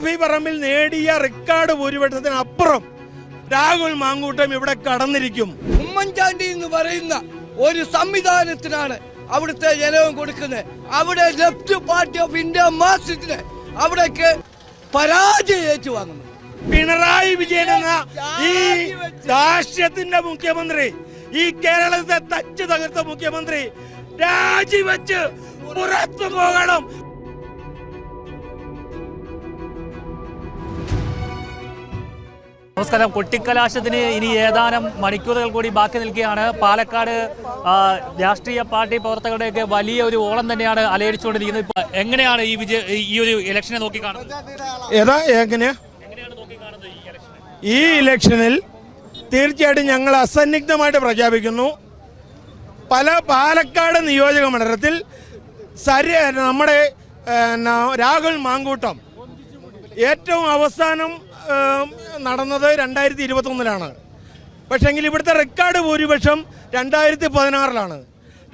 ഷാഫി പറമ്പിൽ നേടിയ റെക്കോർഡ് ഭൂരിപക്ഷത്തിനപ്പുറം രാഹുൽ മാങ്കൂട്ടം ഇവിടെ കടന്നിരിക്കും. ഉമ്മൻചാണ്ടി എന്ന് പറയുന്ന ഒരു സംവിധാനത്തിനാണ് അവിടുത്തെ ജനവും കൊടുക്കുന്നത്. അവിടെ ലെഫ്റ്റ് പാർട്ടി ഓഫ് ഇന്ത്യ മാസത്തിന് അവിടേക്ക് പരാജയം ഏറ്റു വാങ്ങുന്നു പിണറായി വിജയൻ എന്ന ഈ രാഷ്ട്രത്തിന്റെ മുഖ്യമന്ത്രി ഈ കേരളത്തെ തച്ചു തകർത്ത മുഖ്യമന്ത്രി രാജിവെച്ച് പുറത്തു പോകണം. നമസ്കാരം. കൊട്ടിക്കലാശത്തിന് ഇനി ഏതാനും മണിക്കൂറുകൾ കൂടി ബാക്കി നിൽക്കുകയാണ്. പാലക്കാട് രാഷ്ട്രീയ പാർട്ടി പ്രവർത്തകരുടെയൊക്കെ വലിയ ഒരു ഓളം തന്നെയാണ് അലയടിച്ചുകൊണ്ടിരിക്കുന്നത്. ഇപ്പൊ എങ്ങനെയാണ് ഈ വിജയ ഈ ഒരു ഇലക്ഷനെ നോക്കി കാണുന്നത് ഏതാ എങ്ങനെയാ? ഈ ഇലക്ഷനിൽ തീർച്ചയായിട്ടും ഞങ്ങൾ അസന്നിഗ്ധമായിട്ട് പ്രഖ്യാപിക്കുന്നു. പല പാലക്കാട് നിയോജക മണ്ഡലത്തിൽ സരി നമ്മുടെ രാഹുൽ മാങ്കൂട്ടം ഏറ്റവും അവസാനം നടന്നത് രണ്ടായിരത്തി ഇരുപത്തൊന്നിലാണ് പക്ഷെങ്കിൽ ഇവിടുത്തെ റെക്കോർഡ് ഭൂരിപക്ഷം രണ്ടായിരത്തി പതിനാറിലാണ്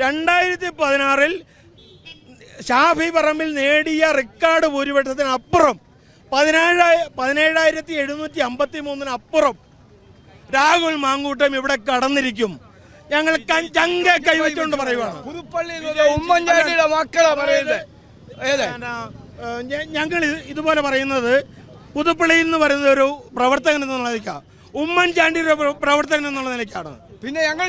രണ്ടായിരത്തി പതിനാറിൽ ഷാഫി പറമ്പിൽ നേടിയ റെക്കോർഡ് ഭൂരിപക്ഷത്തിനപ്പുറം പതിനേഴായി പതിനേഴായിരത്തി എഴുന്നൂറ്റി അമ്പത്തി മൂന്നിന് അപ്പുറം രാഹുൽ മാങ്കൂട്ടം ഇവിടെ കടന്നിരിക്കും. ഞങ്ങൾ ചങ്ക കൈവച്ചുകൊണ്ട് പറയുവാണ്. ഉമ്മൻചാണ്ടിയുടെ മക്കളാ പറയുന്നത്. ഞങ്ങൾ ഇതുപോലെ പറയുന്നത് പുതുപ്പള്ളിയിൽ നിന്ന് പറയുന്ന ഒരു പ്രവർത്തകൻ എന്നുള്ള നിലയ്ക്കാണ് ഉമ്മൻചാണ്ടിയുടെ പ്രവർത്തകൻ എന്നുള്ള നിലയ്ക്കാണ്. പിന്നെ ഞങ്ങൾ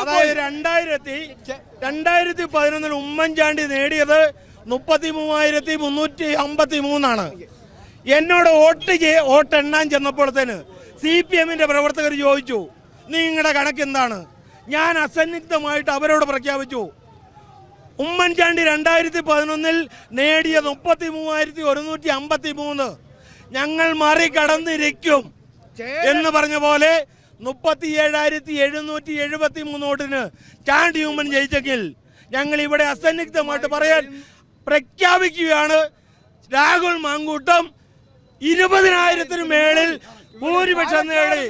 അതായത് രണ്ടായിരത്തി രണ്ടായിരത്തി പതിനൊന്നിൽ ഉമ്മൻചാണ്ടി നേടിയത് മുപ്പത്തി മൂവായിരത്തി മുന്നൂറ്റി അമ്പത്തി മൂന്നാണ് എന്നോട് വോട്ട് ചെയ്- വോട്ട് എണ്ണാൻ ചെന്നപ്പോഴത്തേന് സി പി എമ്മിന്റെ പ്രവർത്തകർ ചോദിച്ചു നിങ്ങളുടെ കണക്ക് എന്താണ് ഞാൻ അസന്നിഗ്ധമായിട്ട് അവരോട് പ്രഖ്യാപിച്ചു ഉമ്മൻചാണ്ടി രണ്ടായിരത്തി പതിനൊന്നിൽ നേടിയ മുപ്പത്തി മൂവായിരത്തി ഒരുന്നൂറ്റി അമ്പത്തി മൂന്ന് ഞങ്ങൾ മറികടന്നിരിക്കും എന്ന് പറഞ്ഞ പോലെ മുപ്പത്തി ഏഴായിരത്തി എഴുന്നൂറ്റി എഴുപത്തി മൂന്ന് വോട്ടിന് ചാണ്ടി ഉമ്മൻ ജയിച്ചെങ്കിൽ ഞങ്ങൾ ഇവിടെ അസന്നിഗ്ധമായിട്ട് പറയാൻ പ്രഖ്യാപിക്കുകയാണ്. രാഹുൽ മാങ്കൂട്ടം ഇരുപതിനായിരത്തിന് മേളിൽ ഭൂരിപക്ഷം നേടി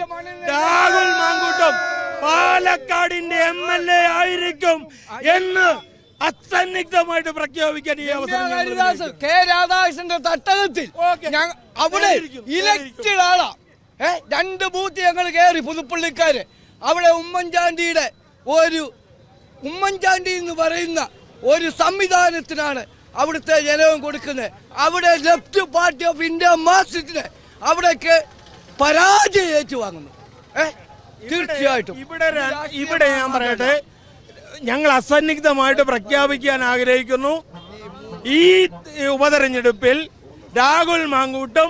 രാഹുൽ മാങ്കൂട്ടം പാലക്കാടിന്റെ എം എൽ എ ആയിരിക്കും എന്ന് അസന്നിഗ്ധമായിട്ട് പ്രഖ്യാപിക്കാൻ ഈ അവസരം. കെ രാധാകൃഷ്ണന്റെ തട്ടകത്തിൽ അവിടെ ഇലക്റ്റഡ് ആളാ. ഏ രണ്ട് ബൂത്ത് ഞങ്ങൾ കയറി പുതുപ്പള്ളിക്കാര്. അവിടെ ഉമ്മൻചാണ്ടിയുടെ ഒരു ഉമ്മൻചാണ്ടി എന്ന് പറയുന്ന ഒരു സംവിധാനത്തിനാണ് അവിടുത്തെ ജനവും കൊടുക്കുന്നത്. അവിടെ ലെഫ്റ്റ് പാർട്ടി ഓഫ് ഇന്ത്യ മാർക്സിസ്റ്റിന് അവിടെയൊക്കെ പരാജയം ഏറ്റുവാങ്ങുന്നു. ഏ തീർച്ചയായിട്ടും. ഇവിടെ ഇവിടെ ഞാൻ പറയട്ടെ ഞങ്ങൾ അസന്നിഗ്ധമായിട്ട് പ്രഖ്യാപിക്കാൻ ആഗ്രഹിക്കുന്നു. ഈ ഉപതെരഞ്ഞെടുപ്പിൽ രാഹുൽ മാങ്കൂട്ടം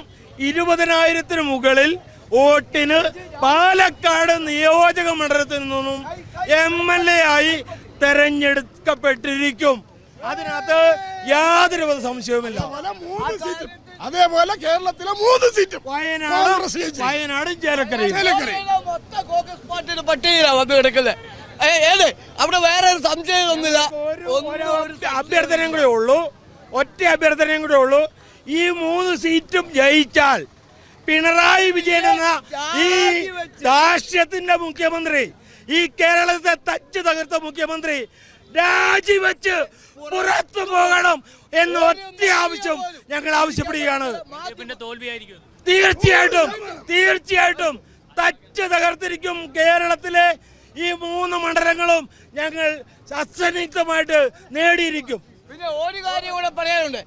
ഇരുപതിനായിരത്തിന് മുകളിൽ വോട്ടിന് പാലക്കാട് നിയോജക മണ്ഡലത്തിൽ നിന്നും എം എൽ എ ആയി തെരഞ്ഞെടുക്കപ്പെട്ടിരിക്കും. അതിനകത്ത് യാതൊരു സംശയവുമില്ല. അതേപോലെ കേരളത്തിലെ മൂന്ന് സീറ്റും. വയനാട് വയനാട് ചേലക്കരയും പട്ടികയിലാണ് വന്ന് കിടക്കുന്നത് ഏ, ഏത്? അവിടെ വേറെ ഒരു സംശയം ഒന്നുമില്ല അഭ്യർത്ഥനയും കൂടെ ഉള്ളൂ. ഒറ്റ അഭ്യർത്ഥനയും കൂടെ ഉള്ളൂ. ഈ മൂന്ന് സീറ്റും ജയിച്ചാൽ പിണറായി വിജയൻ എന്ന ഈ രാഷ്ട്രത്തിന്റെ മുഖ്യമന്ത്രി ഈ കേരളത്തെ തച്ചു തകർത്ത മുഖ്യമന്ത്രി രാജിവെച്ച് പുറത്തു പോകണം എന്ന ഒറ്റ ആവശ്യം ഞങ്ങൾ ആവശ്യപ്പെടുകയാണ്. തീർച്ചയായിട്ടും തീർച്ചയായിട്ടും തച്ച് തകർത്തിരിക്കും കേരളത്തിലെ ഈ മൂന്ന് മണ്ഡലങ്ങളും ഞങ്ങൾ അസന്നിഗ്ധമായിട്ട് നേടിയിരിക്കും. പിന്നെ ഒരു കാര്യം കൂടെ പറയാനുണ്ട്.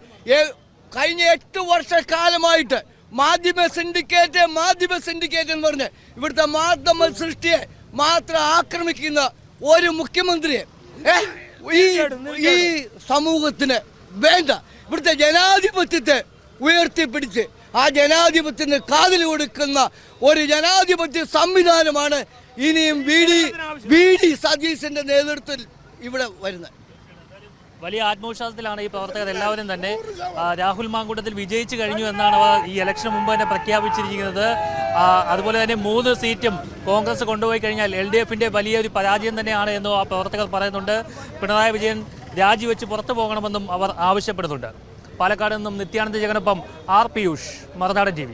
കഴിഞ്ഞ എട്ട് വർഷക്കാലമായിട്ട് മാധ്യമ സിൻഡിക്കേറ്റ് മാധ്യമ സിൻഡിക്കേറ്റ് എന്ന് പറഞ്ഞ് ഇവിടുത്തെ മാധ്യമ സൃഷ്ടിയെ മാത്രം ആക്രമിക്കുന്ന ഒരു മുഖ്യമന്ത്രിയെ ഈ ഈ സമൂഹത്തിന് വേണ്ട. ഇവിടുത്തെ ജനാധിപത്യത്തെ ഉയർത്തിപ്പിടിച്ച് ആ ജനാധിപത്യത്തിന് കാതിൽ കൊടുക്കുന്ന ഒരു ജനാധിപത്യ സംവിധാനമാണ് ഇനിയും വി ഡി വി ഡി സതീശന്റെ നേതൃത്വത്തിൽ ഇവിടെ വരുന്നത്. വലിയ ആത്മവിശ്വാസത്തിലാണ് ഈ പ്രവർത്തകർ എല്ലാവരും തന്നെ. രാഹുൽ മാങ്കൂട്ടത്തിൽ വിജയിച്ചു കഴിഞ്ഞു എന്നാണ് ഈ ഇലക്ഷന് മുമ്പ് തന്നെ പ്രഖ്യാപിച്ചിരിക്കുന്നത്. അതുപോലെ തന്നെ മൂന്ന് സീറ്റും കോൺഗ്രസ് കൊണ്ടുപോയി കഴിഞ്ഞാൽ എൽ ഡി എഫിന്റെ വലിയൊരു പരാജയം തന്നെയാണ് എന്നും ആ പ്രവർത്തകർ പറയുന്നുണ്ട്. പിണറായി വിജയൻ രാജിവെച്ച് പുറത്തു പോകണമെന്നും അവർ ആവശ്യപ്പെടുന്നുണ്ട്. പാലക്കാട് നിന്നും നിത്യാനന്ദ ജഗനൊപ്പം ആർ പിയൂഷ് മറുനാടൻ ടി